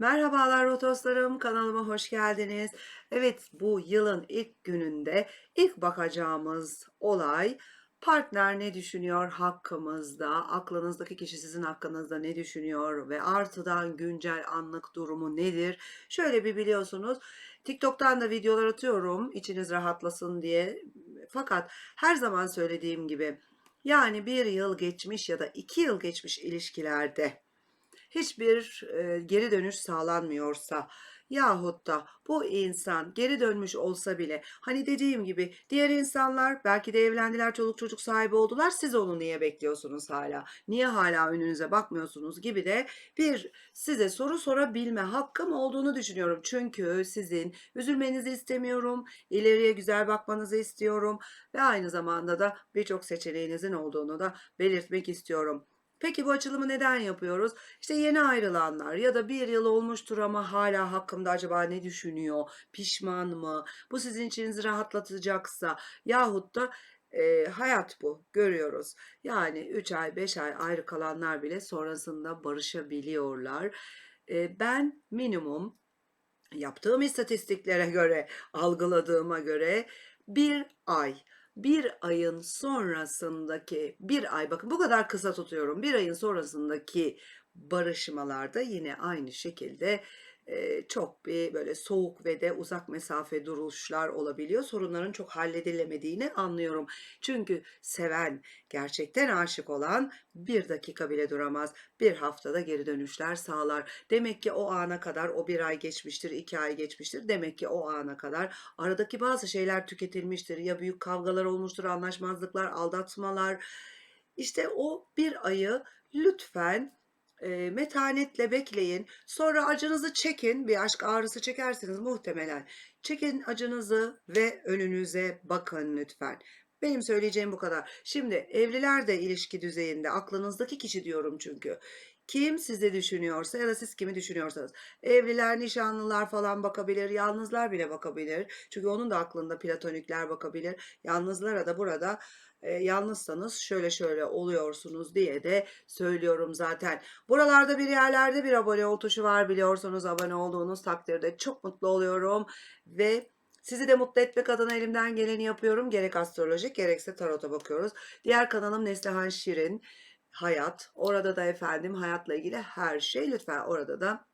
Merhabalar Rotoslarım, kanalıma hoş geldiniz. Evet, bu yılın ilk gününde ilk bakacağımız olay partner ne düşünüyor hakkımızda, aklınızdaki kişi sizin hakkınızda ne düşünüyor ve artıdan güncel anlık durumu nedir? Şöyle bir biliyorsunuz, TikTok'tan da videolar atıyorum içiniz rahatlasın diye. Fakat her zaman söylediğim gibi yani bir yıl geçmiş ya da iki yıl geçmiş ilişkilerde hiçbir e, geri dönüş sağlanmıyorsa yahut da bu insan geri dönmüş olsa bile hani dediğim gibi diğer insanlar belki de evlendiler çoluk çocuk sahibi oldular siz onu niye bekliyorsunuz hala niye hala önünüze bakmıyorsunuz gibi de bir size soru sorabilme hakkım olduğunu düşünüyorum çünkü sizin üzülmenizi istemiyorum ileriye güzel bakmanızı istiyorum ve aynı zamanda da birçok seçeneğinizin olduğunu da belirtmek istiyorum. Peki bu açılımı neden yapıyoruz? İşte yeni ayrılanlar ya da bir yıl olmuştur ama hala hakkımda acaba ne düşünüyor? Pişman mı? Bu sizin içinizi rahatlatacaksa yahut da e, hayat bu görüyoruz. Yani 3 ay 5 ay ayrı kalanlar bile sonrasında barışabiliyorlar. E, ben minimum yaptığım istatistiklere göre algıladığıma göre bir ay bir ayın sonrasındaki bir ay bakın bu kadar kısa tutuyorum bir ayın sonrasındaki barışmalarda yine aynı şekilde çok bir böyle soğuk ve de uzak mesafe duruşlar olabiliyor. Sorunların çok halledilemediğini anlıyorum. Çünkü seven, gerçekten aşık olan bir dakika bile duramaz. Bir haftada geri dönüşler sağlar. Demek ki o ana kadar o bir ay geçmiştir, iki ay geçmiştir. Demek ki o ana kadar aradaki bazı şeyler tüketilmiştir. Ya büyük kavgalar olmuştur, anlaşmazlıklar, aldatmalar. İşte o bir ayı lütfen e, metanetle bekleyin. Sonra acınızı çekin. Bir aşk ağrısı çekersiniz muhtemelen. Çekin acınızı ve önünüze bakın lütfen. Benim söyleyeceğim bu kadar. Şimdi evliler de ilişki düzeyinde aklınızdaki kişi diyorum çünkü. Kim sizi düşünüyorsa ya da siz kimi düşünüyorsanız. Evliler, nişanlılar falan bakabilir, yalnızlar bile bakabilir. Çünkü onun da aklında platonikler bakabilir. Yalnızlara da burada e, yalnızsanız şöyle şöyle oluyorsunuz diye de söylüyorum zaten. Buralarda bir yerlerde bir abone ol tuşu var biliyorsunuz abone olduğunuz takdirde çok mutlu oluyorum ve sizi de mutlu etmek adına elimden geleni yapıyorum. Gerek astrolojik gerekse tarota bakıyoruz. Diğer kanalım Neslihan Şirin Hayat. Orada da efendim hayatla ilgili her şey lütfen orada da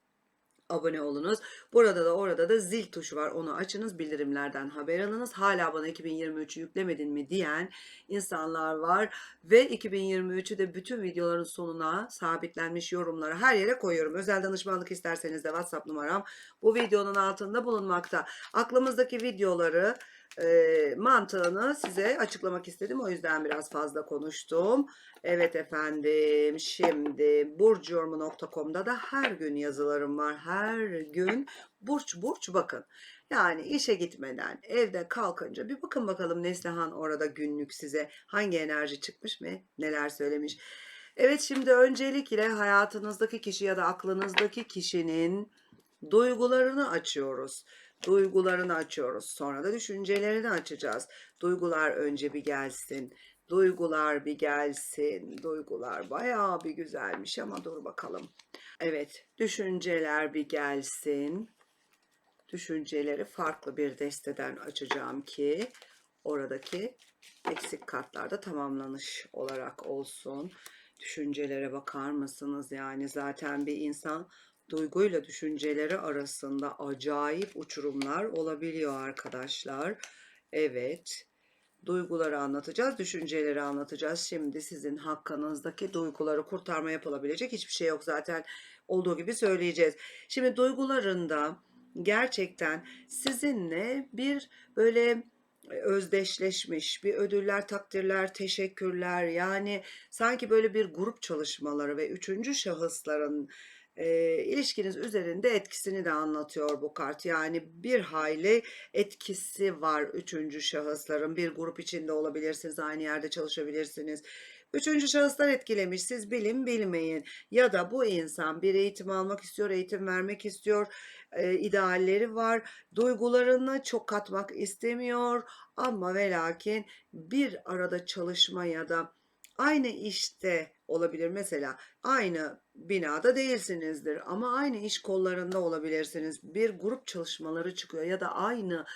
abone olunuz. Burada da orada da zil tuşu var. Onu açınız. Bildirimlerden haber alınız. Hala bana 2023'ü yüklemedin mi diyen insanlar var. Ve 2023'ü de bütün videoların sonuna sabitlenmiş yorumları her yere koyuyorum. Özel danışmanlık isterseniz de WhatsApp numaram bu videonun altında bulunmakta. Aklımızdaki videoları e, mantığını size açıklamak istedim. O yüzden biraz fazla konuştum. Evet efendim şimdi burcuyorumu.com'da da her gün yazılarım var. Her gün burç burç bakın. Yani işe gitmeden evde kalkınca bir bakın bakalım Neslihan orada günlük size hangi enerji çıkmış mı neler söylemiş. Evet şimdi öncelikle hayatınızdaki kişi ya da aklınızdaki kişinin duygularını açıyoruz duygularını açıyoruz. Sonra da düşüncelerini açacağız. Duygular önce bir gelsin. Duygular bir gelsin. Duygular bayağı bir güzelmiş ama dur bakalım. Evet, düşünceler bir gelsin. Düşünceleri farklı bir desteden açacağım ki oradaki eksik kartlarda tamamlanış olarak olsun. Düşüncelere bakar mısınız? Yani zaten bir insan duyguyla düşünceleri arasında acayip uçurumlar olabiliyor arkadaşlar. Evet. Duyguları anlatacağız, düşünceleri anlatacağız. Şimdi sizin hakkınızdaki duyguları kurtarma yapılabilecek hiçbir şey yok zaten olduğu gibi söyleyeceğiz. Şimdi duygularında gerçekten sizinle bir böyle özdeşleşmiş bir ödüller, takdirler, teşekkürler yani sanki böyle bir grup çalışmaları ve üçüncü şahısların e, ilişkiniz üzerinde etkisini de anlatıyor bu kart. Yani bir hayli etkisi var üçüncü şahısların. Bir grup içinde olabilirsiniz, aynı yerde çalışabilirsiniz. Üçüncü şahıslar etkilemiş. Siz bilin bilmeyin. Ya da bu insan bir eğitim almak istiyor, eğitim vermek istiyor. E, idealleri var. Duygularını çok katmak istemiyor. Ama ve lakin bir arada çalışma ya da Aynı işte olabilir mesela. Aynı binada değilsinizdir ama aynı iş kollarında olabilirsiniz. Bir grup çalışmaları çıkıyor ya da aynı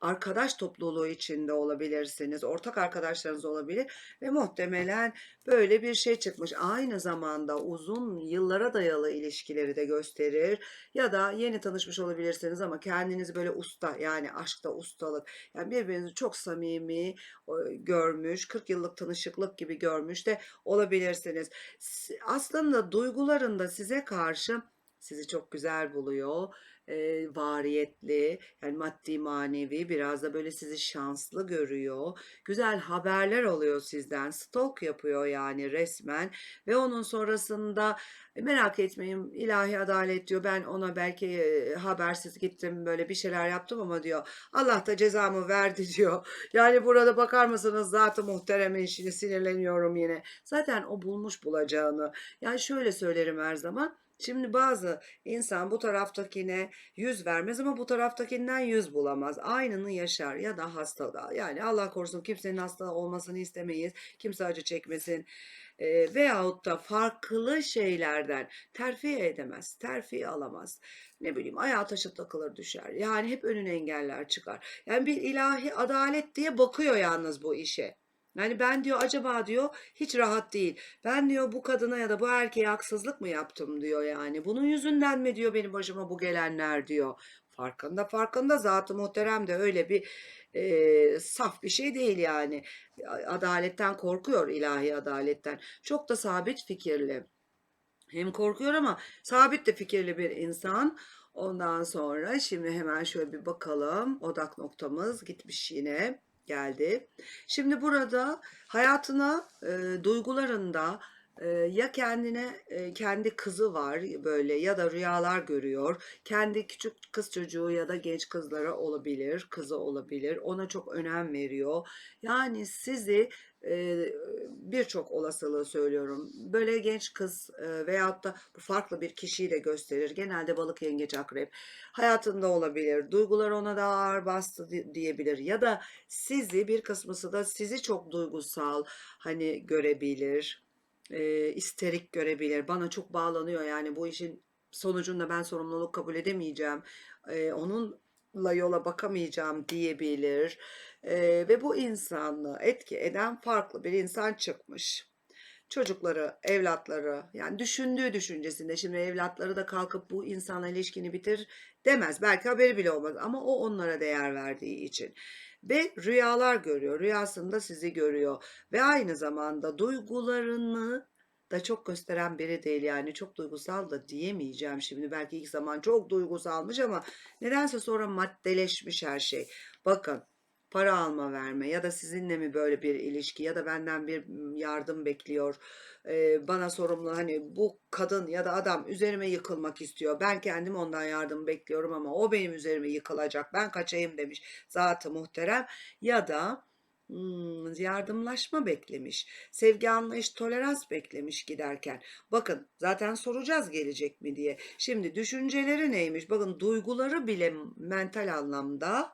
arkadaş topluluğu içinde olabilirsiniz. Ortak arkadaşlarınız olabilir ve muhtemelen böyle bir şey çıkmış. Aynı zamanda uzun yıllara dayalı ilişkileri de gösterir ya da yeni tanışmış olabilirsiniz ama kendinizi böyle usta yani aşkta ustalık yani birbirinizi çok samimi o, görmüş, 40 yıllık tanışıklık gibi görmüş de olabilirsiniz. Aslında duygularında size karşı sizi çok güzel buluyor. Eee, variyetli, yani maddi manevi biraz da böyle sizi şanslı görüyor. Güzel haberler alıyor sizden. Stalk yapıyor yani resmen ve onun sonrasında "E, merak etmeyin ilahi adalet diyor. Ben ona belki e, habersiz gittim böyle bir şeyler yaptım ama diyor Allah da cezamı verdi diyor. Yani burada bakar mısınız zaten muhteremin işini sinirleniyorum yine. Zaten o bulmuş bulacağını. Yani şöyle söylerim her zaman. Şimdi bazı insan bu taraftakine yüz vermez ama bu taraftakinden yüz bulamaz. Aynını yaşar ya da hasta da. Yani Allah korusun kimsenin hasta olmasını istemeyiz. Kimse acı çekmesin. E, veyahut da farklı şeylerden terfi edemez, terfi alamaz. Ne bileyim ayağa taşı takılır düşer. Yani hep önüne engeller çıkar. Yani bir ilahi adalet diye bakıyor yalnız bu işe. Yani ben diyor acaba diyor hiç rahat değil. Ben diyor bu kadına ya da bu erkeğe haksızlık mı yaptım diyor yani. Bunun yüzünden mi diyor benim başıma bu gelenler diyor. Farkında farkında zatı muhterem de öyle bir e, saf bir şey değil yani. Adaletten korkuyor ilahi adaletten. Çok da sabit fikirli. Hem korkuyor ama sabit de fikirli bir insan. Ondan sonra şimdi hemen şöyle bir bakalım. Odak noktamız gitmiş yine geldi. Şimdi burada hayatına, e, duygularında e, ya kendine e, kendi kızı var böyle ya da rüyalar görüyor. Kendi küçük kız çocuğu ya da genç kızlara olabilir, kızı olabilir. Ona çok önem veriyor. Yani sizi e, birçok olasılığı söylüyorum. Böyle genç kız e, veyahut da farklı bir kişiyi de gösterir. Genelde balık yengeç akrep hayatında olabilir. Duygular ona daha ağır bastı di- diyebilir ya da sizi bir kısmısı da sizi çok duygusal hani görebilir. e, isterik görebilir. Bana çok bağlanıyor yani bu işin sonucunda ben sorumluluk kabul edemeyeceğim. E, onunla yola bakamayacağım diyebilir. E, ve bu insanlığı etki eden farklı bir insan çıkmış çocukları, evlatları yani düşündüğü düşüncesinde şimdi evlatları da kalkıp bu insanla ilişkini bitir demez. Belki haberi bile olmaz ama o onlara değer verdiği için. Ve rüyalar görüyor. Rüyasında sizi görüyor. Ve aynı zamanda duygularını da çok gösteren biri değil yani çok duygusal da diyemeyeceğim şimdi belki ilk zaman çok duygusalmış ama nedense sonra maddeleşmiş her şey. Bakın para alma verme ya da sizinle mi böyle bir ilişki ya da benden bir yardım bekliyor. Ee, bana sorumlu hani bu kadın ya da adam üzerime yıkılmak istiyor. Ben kendim ondan yardım bekliyorum ama o benim üzerime yıkılacak. Ben kaçayım demiş zatı muhterem ya da hmm, yardımlaşma beklemiş. Sevgi, anlayış, tolerans beklemiş giderken. Bakın zaten soracağız gelecek mi diye. Şimdi düşünceleri neymiş? Bakın duyguları bile mental anlamda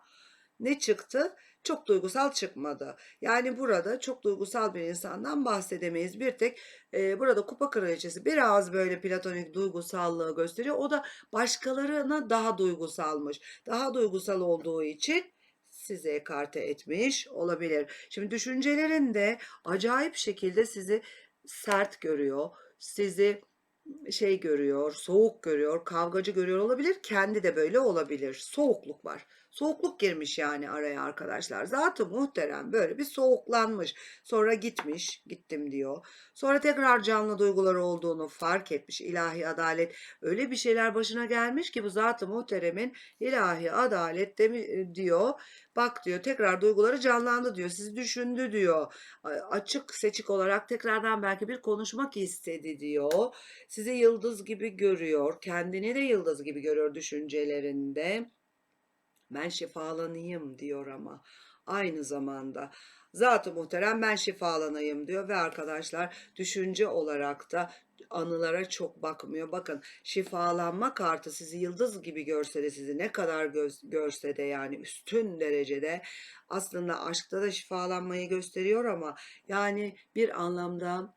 ne çıktı? Çok duygusal çıkmadı. Yani burada çok duygusal bir insandan bahsedemeyiz. Bir tek e, burada kupa kraliçesi biraz böyle platonik duygusallığı gösteriyor. O da başkalarına daha duygusalmış. Daha duygusal olduğu için sizi ekarte etmiş olabilir. Şimdi düşüncelerinde acayip şekilde sizi sert görüyor. Sizi şey görüyor, soğuk görüyor, kavgacı görüyor olabilir. Kendi de böyle olabilir. Soğukluk var. Soğukluk girmiş yani araya arkadaşlar. Zaten muhterem böyle bir soğuklanmış. Sonra gitmiş, gittim diyor. Sonra tekrar canlı duyguları olduğunu fark etmiş. İlahi adalet öyle bir şeyler başına gelmiş ki bu zatı muhteremin ilahi adalet demi, diyor. Bak diyor tekrar duyguları canlandı diyor. Sizi düşündü diyor. Açık seçik olarak tekrardan belki bir konuşmak istedi diyor. Sizi yıldız gibi görüyor. Kendini de yıldız gibi görüyor düşüncelerinde. Ben şifalanayım diyor ama. Aynı zamanda. Zat-ı muhterem ben şifalanayım diyor ve arkadaşlar düşünce olarak da anılara çok bakmıyor. Bakın şifalanma kartı sizi yıldız gibi görse de sizi ne kadar göz, görse de yani üstün derecede aslında aşkta da şifalanmayı gösteriyor ama yani bir anlamda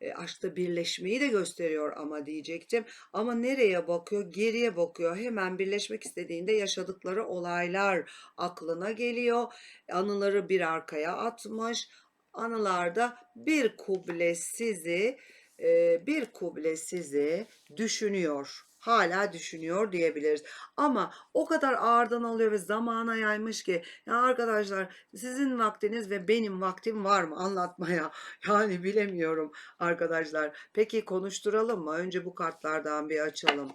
e, aşkta birleşmeyi de gösteriyor ama diyecektim. Ama nereye bakıyor? Geriye bakıyor. Hemen birleşmek istediğinde yaşadıkları olaylar aklına geliyor. Anıları bir arkaya atmış. Anılarda bir kuble sizi e, bir kuble sizi düşünüyor. Hala düşünüyor diyebiliriz. Ama o kadar ağırdan alıyor ve zamana yaymış ki ya arkadaşlar sizin vaktiniz ve benim vaktim var mı anlatmaya? Yani bilemiyorum arkadaşlar. Peki konuşturalım mı? Önce bu kartlardan bir açalım.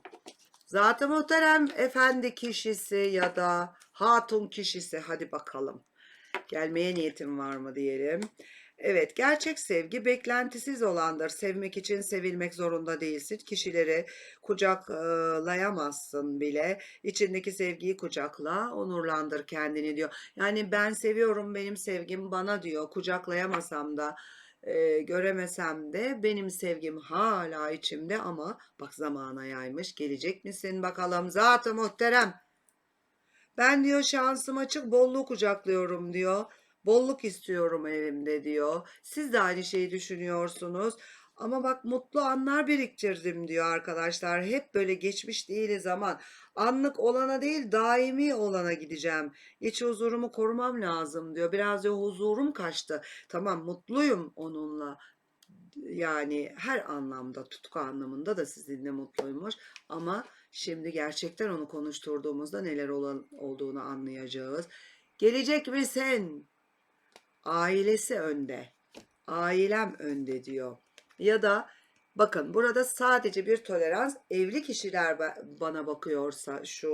Zaten muhterem efendi kişisi ya da hatun kişisi hadi bakalım. Gelmeye niyetim var mı diyelim. Evet, gerçek sevgi beklentisiz olandır. Sevmek için sevilmek zorunda değilsin. Kişileri kucaklayamazsın bile. İçindeki sevgiyi kucakla, onurlandır kendini diyor. Yani ben seviyorum, benim sevgim bana diyor. Kucaklayamasam da, e, göremesem de benim sevgim hala içimde ama bak zamana yaymış. Gelecek misin bakalım zat-ı muhterem. Ben diyor şansım açık bolluğu kucaklıyorum diyor. Bolluk istiyorum evimde diyor. Siz de aynı şeyi düşünüyorsunuz. Ama bak mutlu anlar biriktirdim diyor arkadaşlar. Hep böyle geçmiş değil zaman. Anlık olana değil daimi olana gideceğim. İç huzurumu korumam lazım diyor. Biraz diyor huzurum kaçtı. Tamam mutluyum onunla. Yani her anlamda tutku anlamında da sizinle mutluymuş. Ama şimdi gerçekten onu konuşturduğumuzda neler olan, olduğunu anlayacağız. Gelecek misin? Ailesi önde. Ailem önde diyor. Ya da bakın burada sadece bir tolerans evli kişiler ba- bana bakıyorsa şu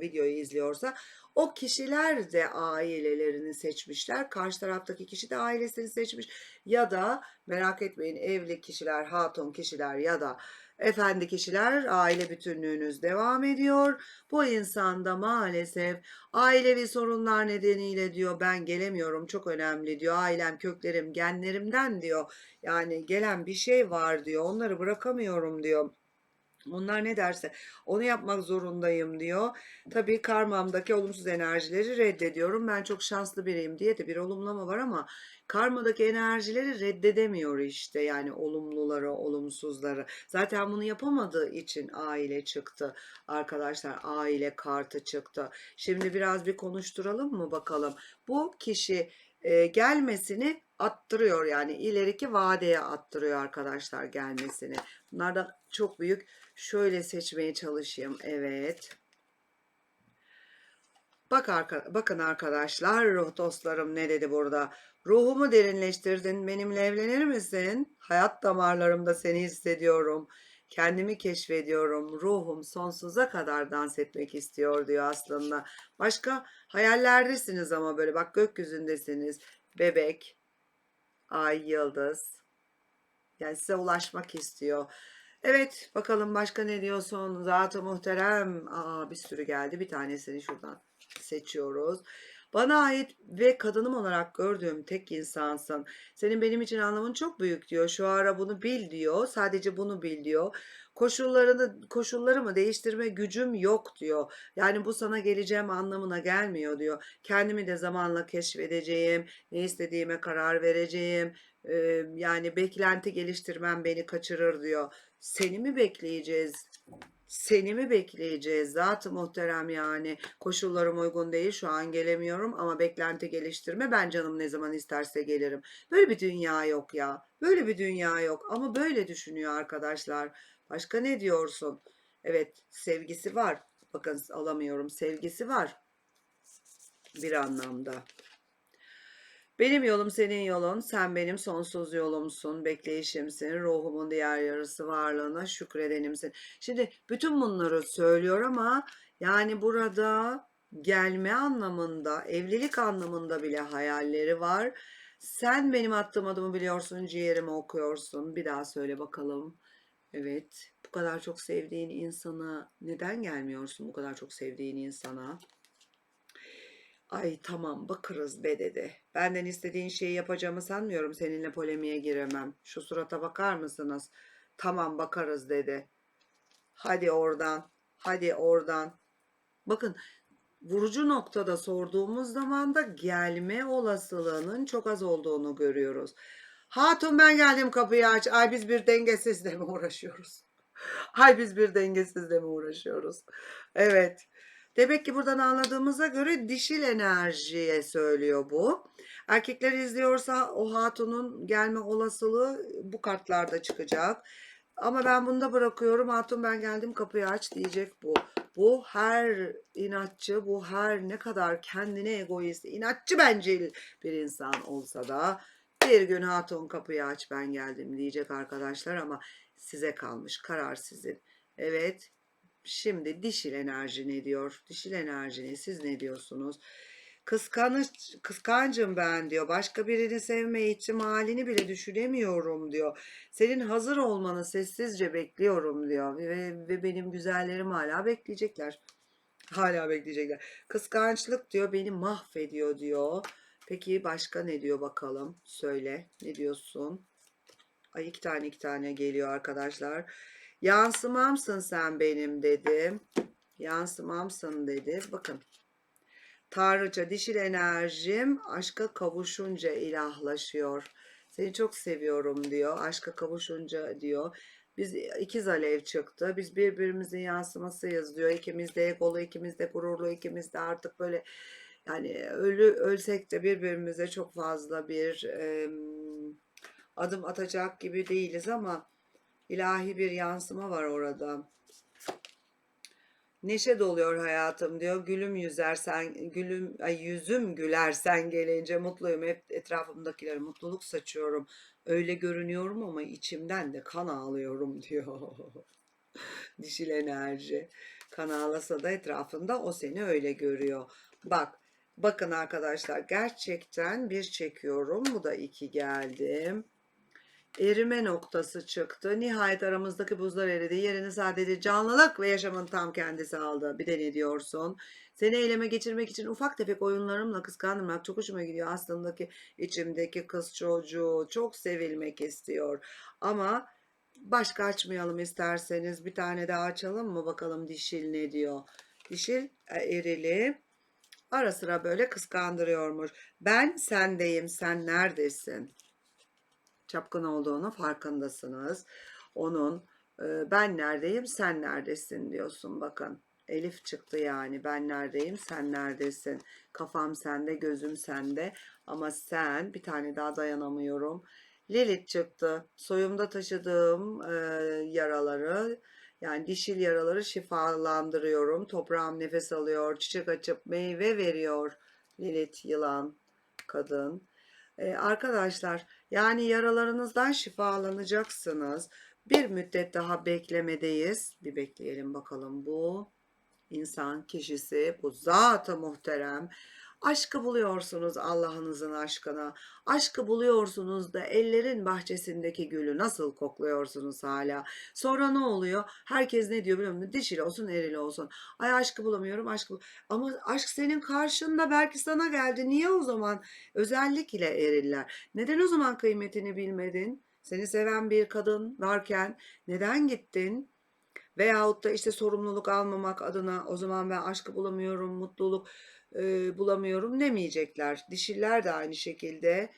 videoyu izliyorsa o kişiler de ailelerini seçmişler. Karşı taraftaki kişi de ailesini seçmiş. Ya da merak etmeyin evli kişiler, hatun kişiler ya da efendi kişiler aile bütünlüğünüz devam ediyor. Bu insanda maalesef ailevi sorunlar nedeniyle diyor ben gelemiyorum çok önemli diyor. Ailem, köklerim, genlerimden diyor. Yani gelen bir şey var diyor. Onları bırakamıyorum diyor. Onlar ne derse onu yapmak zorundayım diyor. Tabii karmamdaki olumsuz enerjileri reddediyorum. Ben çok şanslı biriyim diye de bir olumlama var ama karmadaki enerjileri reddedemiyor işte. Yani olumluları, olumsuzları. Zaten bunu yapamadığı için aile çıktı. Arkadaşlar aile kartı çıktı. Şimdi biraz bir konuşturalım mı bakalım. Bu kişi e, gelmesini attırıyor yani ileriki vadeye attırıyor arkadaşlar gelmesini. Bunlar da çok büyük Şöyle seçmeye çalışayım. Evet. Bak arka, bakın arkadaşlar ruh dostlarım ne dedi burada? Ruhumu derinleştirdin. Benimle evlenir misin? Hayat damarlarımda seni hissediyorum. Kendimi keşfediyorum. Ruhum sonsuza kadar dans etmek istiyor diyor aslında. Başka hayallerdesiniz ama böyle bak gökyüzündesiniz. Bebek, ay, yıldız. Yani size ulaşmak istiyor. Evet bakalım başka ne diyorsun? Zat-ı muhterem. Aa, bir sürü geldi. Bir tanesini şuradan seçiyoruz. Bana ait ve kadınım olarak gördüğüm tek insansın. Senin benim için anlamın çok büyük diyor. Şu ara bunu bil diyor. Sadece bunu bil diyor. Koşullarını, koşullarımı değiştirme gücüm yok diyor. Yani bu sana geleceğim anlamına gelmiyor diyor. Kendimi de zamanla keşfedeceğim. Ne istediğime karar vereceğim. Yani beklenti geliştirmem beni kaçırır diyor. Seni mi bekleyeceğiz? Seni mi bekleyeceğiz? Zat-ı muhterem yani. Koşullarım uygun değil şu an gelemiyorum ama beklenti geliştirme ben canım ne zaman isterse gelirim. Böyle bir dünya yok ya. Böyle bir dünya yok ama böyle düşünüyor arkadaşlar. Başka ne diyorsun? Evet sevgisi var. Bakın alamıyorum sevgisi var. Bir anlamda. Benim yolum senin yolun, sen benim sonsuz yolumsun, bekleyişimsin, ruhumun diğer yarısı varlığına şükredenimsin. Şimdi bütün bunları söylüyor ama yani burada gelme anlamında, evlilik anlamında bile hayalleri var. Sen benim attığım adımı biliyorsun, ciğerimi okuyorsun. Bir daha söyle bakalım. Evet, bu kadar çok sevdiğin insana neden gelmiyorsun bu kadar çok sevdiğin insana? Ay tamam bakarız be dedi. Benden istediğin şeyi yapacağımı sanmıyorum. Seninle polemiğe giremem. Şu surata bakar mısınız? Tamam bakarız dedi. Hadi oradan. Hadi oradan. Bakın vurucu noktada sorduğumuz zaman da gelme olasılığının çok az olduğunu görüyoruz. Hatun ben geldim kapıyı aç. Ay biz bir dengesizle mi uğraşıyoruz? Ay biz bir dengesizle mi uğraşıyoruz? Evet. Demek ki buradan anladığımıza göre dişil enerjiye söylüyor bu. Erkekler izliyorsa o hatunun gelme olasılığı bu kartlarda çıkacak. Ama ben bunu da bırakıyorum. Hatun ben geldim kapıyı aç diyecek bu. Bu her inatçı, bu her ne kadar kendine egoist, inatçı bencil bir insan olsa da bir gün hatun kapıyı aç ben geldim diyecek arkadaşlar ama size kalmış. Karar sizin. Evet. Şimdi dişil enerji ne diyor? Dişil enerji ne? Siz ne diyorsunuz? Kıskanç, kıskancım ben diyor. Başka birini sevme ihtimalini bile düşünemiyorum diyor. Senin hazır olmanı sessizce bekliyorum diyor. Ve, ve benim güzellerim hala bekleyecekler. Hala bekleyecekler. Kıskançlık diyor beni mahvediyor diyor. Peki başka ne diyor bakalım? Söyle. Ne diyorsun? Ay iki tane iki tane geliyor arkadaşlar. Yansımamsın sen benim dedi. Yansımamsın dedi. Bakın. Tanrıça dişil enerjim aşka kavuşunca ilahlaşıyor. Seni çok seviyorum diyor. Aşka kavuşunca diyor. Biz ikiz alev çıktı. Biz birbirimizin yansımasıyız diyor. İkimiz de egolu, ikimiz de gururlu, ikimiz de artık böyle yani ölü ölsek de birbirimize çok fazla bir em, adım atacak gibi değiliz ama ilahi bir yansıma var orada. Neşe doluyor hayatım diyor. Gülüm yüzer sen gülüm ay yüzüm güler sen gelince mutluyum. Hep etrafımdakilere mutluluk saçıyorum. Öyle görünüyorum ama içimden de kan ağlıyorum diyor. Dişil enerji. Kan ağlasa da etrafında o seni öyle görüyor. Bak bakın arkadaşlar gerçekten bir çekiyorum. Bu da iki geldim erime noktası çıktı. Nihayet aramızdaki buzlar eridi. Yerini sadece canlılık ve yaşamın tam kendisi aldı. Bir de ne diyorsun? Seni eyleme geçirmek için ufak tefek oyunlarımla kıskandırmak çok hoşuma gidiyor. Aslında ki içimdeki kız çocuğu çok sevilmek istiyor. Ama başka açmayalım isterseniz. Bir tane daha açalım mı? Bakalım dişil ne diyor? Dişil e, erili. Ara sıra böyle kıskandırıyormuş. Ben sendeyim, sen neredesin? Çapkın olduğunu farkındasınız. Onun e, ben neredeyim sen neredesin? diyorsun. Bakın. Elif çıktı yani. Ben neredeyim sen neredesin? Kafam sende gözüm sende. Ama sen bir tane daha dayanamıyorum. Lilith çıktı. Soyumda taşıdığım e, yaraları yani dişil yaraları şifalandırıyorum. Toprağım nefes alıyor çiçek açıp meyve veriyor. Lilith yılan kadın ee, arkadaşlar yani yaralarınızdan şifalanacaksınız. Bir müddet daha beklemedeyiz. Bir bekleyelim bakalım bu insan kişisi bu zat-ı muhterem Aşkı buluyorsunuz Allah'ınızın aşkına. Aşkı buluyorsunuz da ellerin bahçesindeki gülü nasıl kokluyorsunuz hala? Sonra ne oluyor? Herkes ne diyor biliyor musun? Dişili olsun erili olsun. Ay aşkı bulamıyorum aşkı bul Ama aşk senin karşında belki sana geldi. Niye o zaman? Özellikle eriller. Neden o zaman kıymetini bilmedin? Seni seven bir kadın varken neden gittin? Veyahut da işte sorumluluk almamak adına o zaman ben aşkı bulamıyorum, mutluluk e, bulamıyorum demeyecekler. Dişiller de aynı şekilde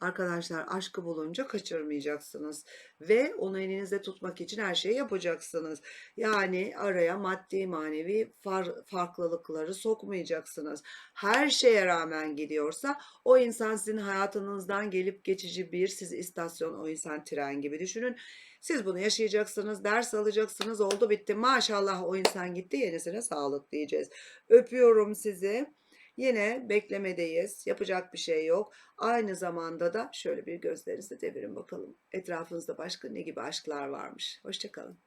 arkadaşlar aşkı bulunca kaçırmayacaksınız ve onu elinizde tutmak için her şeyi yapacaksınız. Yani araya maddi manevi far, farklılıkları sokmayacaksınız. Her şeye rağmen gidiyorsa o insan sizin hayatınızdan gelip geçici bir siz istasyon o insan tren gibi düşünün. Siz bunu yaşayacaksınız, ders alacaksınız. Oldu bitti. Maşallah o insan gitti. Yenisine sağlık diyeceğiz. Öpüyorum sizi. Yine beklemedeyiz. Yapacak bir şey yok. Aynı zamanda da şöyle bir gözlerinizi devirin bakalım. Etrafınızda başka ne gibi aşklar varmış. Hoşçakalın.